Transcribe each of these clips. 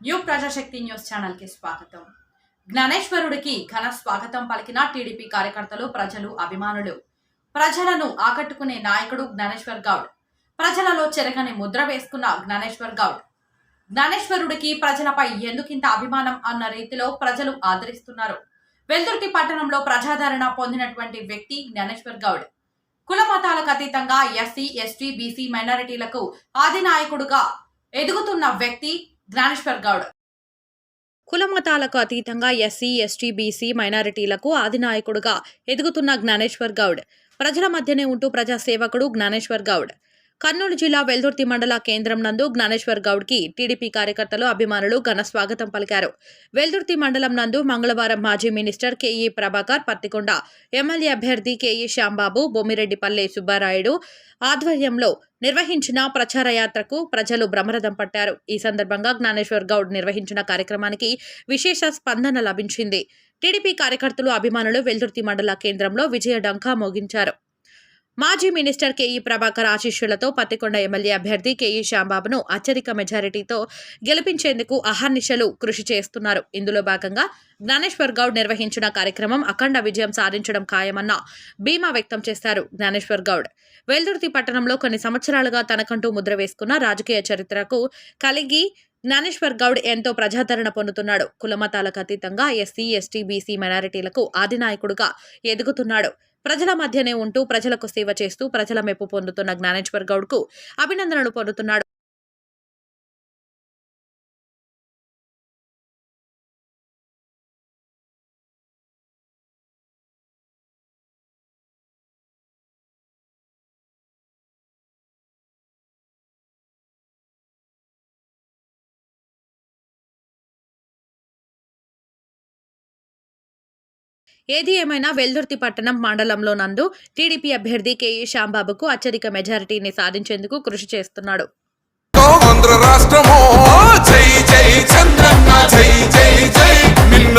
New Prajasakti news ఛానల్కి స్వాగతం జ్ఞానేశ్వరుడికి ఘన స్వాగతం పలికిన టీడీపీ కార్యకర్తలు ప్రజలు అభిమానులు. ప్రజలను ఆకట్టుకునే నాయకుడు జ్ఞానేశ్వర్ గౌడ్. ప్రజలలో చెరగని ముద్ర వేసుకున్న జ్ఞానేశ్వర్ గౌడ్. జ్ఞానేశ్వరుడికి ప్రజలపై ఎందుకింత అభిమానం అన్న రీతిలో ప్రజలు ఆదరిస్తున్నారు. వెల్దుర్తి పట్టణంలో ప్రజాదరణ పొందినటువంటి వ్యక్తి జ్ఞానేశ్వర్ గౌడ్. కుల మతాలకు అతీతంగా ఎస్సీ ఎస్టీ బీసీ మైనారిటీలకు ఆది నాయకుడుగా ఎదుగుతున్న వ్యక్తి జ్ఞానేశ్వర్ గౌడ్. కుల మతాలకు అతీతంగా ఎస్సీ ఎస్టీ బీసీ మైనారిటీలకు ఆదినాయకుడుగా ఎదుగుతున్న జ్ఞానేశ్వర్ గౌడ్. ప్రజల మధ్యనే ఉంటూ ప్రజాసేవకుడు జ్ఞానేశ్వర్ గౌడ్. కర్నూలు జిల్లా వెల్దుర్తి మండల కేంద్రం నందు జ్ఞానేశ్వర్ గౌడ్కి టీడీపీ కార్యకర్తలు అభిమానులు ఘన స్వాగతం పలికారు. వెల్దుర్తి మండలం నందు మంగళవారం మాజీ minister KE Prabhakar Pattikonda MLA అభ్యర్థి కేఈ శ్యాంబాబు బొమ్మిరెడ్డిపల్లె సుబ్బారాయుడు ఆధ్వర్యంలో నిర్వహించిన ప్రచార యాత్రకు ప్రజలు బ్రహ్మరథం పట్టారు. ఈ సందర్భంగా జ్ఞానేశ్వర్ గౌడ్ నిర్వహించిన కార్యక్రమానికి విశేష స్పందన లభించింది. టీడీపీ కార్యకర్తలు అభిమానులు వెల్దుర్తి మండల కేంద్రంలో విజయ డంకా మోగించారు. మాజీ మినిస్టర్ కేఈ ప్రభాకర్ ఆశీస్సులతో పత్తికొండ ఎమ్మెల్యే అభ్యర్థి కేఈ శ్యాంబాబును అత్యధిక మెజారిటీతో గెలిపించేందుకు అహర్నిశలు కృషి చేస్తున్నారు. ఇందులో భాగంగా జ్ఞానేశ్వర్ గౌడ్ నిర్వహించిన కార్యక్రమం అఖండ విజయం సాధించడం ఖాయమన్న బీమా వ్యక్తం చేశారు జ్ఞానేశ్వర్ గౌడ్. వెల్దుర్తి పట్టణంలో కొన్ని సంవత్సరాలుగా తనకంటూ ముద్ర వేసుకున్న రాజకీయ చరిత్రకు కలిగి జ్ఞానేశ్వర్ గౌడ్ ఎంతో ప్రజాదరణ పొందుతున్నాడు. కులమతాలకు అతీతంగా ఎస్సీ ఎస్టీ బీసీ మైనారిటీలకు ఆదినాయకుడుగా ఎదుగుతున్నాడు. ప్రజల మధ్యనే ఉంటూ ప్రజలకు సేవ చేస్తూ ప్రజల మెప్పు పొందుతున్న జ్ఞానేశ్వర్ గౌడ్కు అభినందనలు పొందుతున్నాడు. ఏది ఏమైనా వెల్దుర్తి పట్టణం మండలంలో నందు టీడీపీ అభ్యర్థి కేఈ శ్యాంబాబుకు అత్యధిక మెజారిటీని సాధించేందుకు కృషి చేస్తున్నాడు. ఆంధ్ర రాష్ట్రమో జై జై చంద్రన్న జై జై జై నిన్న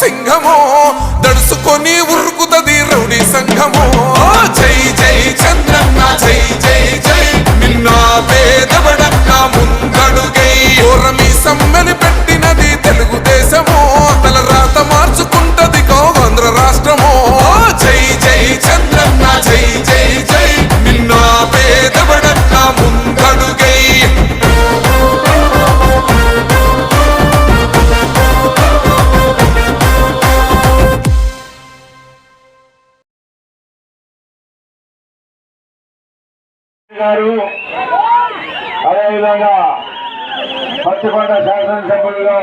സിംഹമോ గారు. అదేవిధంగా పచ్చికొండ శాసనసభ్యులుగా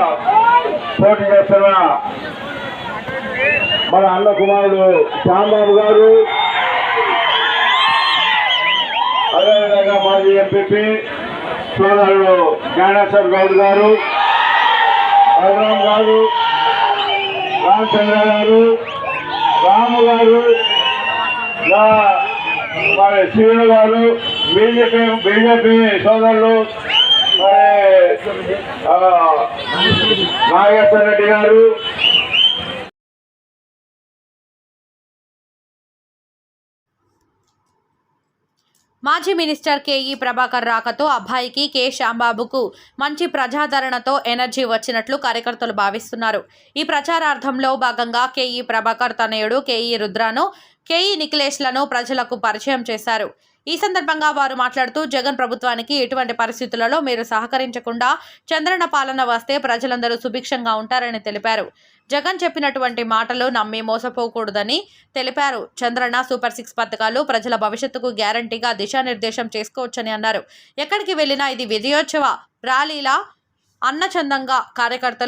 పోటీ చేస్తున్న మన అన్న కుమారుడు శ్యాంబాబు గారు. అదేవిధంగా మాజీ ఎంపీపీ సోదరుడు జ్ఞానేశ్వర్ గౌడ్ గారు. బలరాం గారు రామచంద్ర గారు రాము గారు మరి శ్రీను గారు బీజేపీ బీజేపీ సోదరులు మరి నాగేశ్వర రెడ్డి గారు మాజీ మినిస్టర్ కేఈ ప్రభాకర్ రాకతో అబ్బాయికి కె శ్యాంబాబుకు మంచి ప్రజాదరణతో ఎనర్జీ వచ్చినట్లు కార్యకర్తలు భావిస్తున్నారు. ఈ ప్రచారార్థంలో భాగంగా కేఈ ప్రభాకర్ తనయుడు కేఈ రుద్రాను కేఈ నిఖిలేష్లను ప్రజలకు పరిచయం చేశారు. ఈ సందర్భంగా వారు మాట్లాడుతూ జగన్ ప్రభుత్వానికి ఎటువంటి పరిస్థితులలో మీరు సహకరించకుండా చంద్రన పాలన వస్తే ప్రజలందరూ సుభిక్షంగా ఉంటారని తెలిపారు. జగన్ చెప్పినటువంటి మాటలు నమ్మి మోసపోకూడదని తెలిపారు. చంద్రన సూపర్ సిక్స్ పథకాలు ప్రజల భవిష్యత్తుకు గ్యారంటీగా దిశానిర్దేశం చేసుకోవచ్చని అన్నారు. ఎక్కడికి వెళ్ళినా ఇది విజయోత్సవ ర్యాలీలా అన్నచందంగా కార్యకర్తలు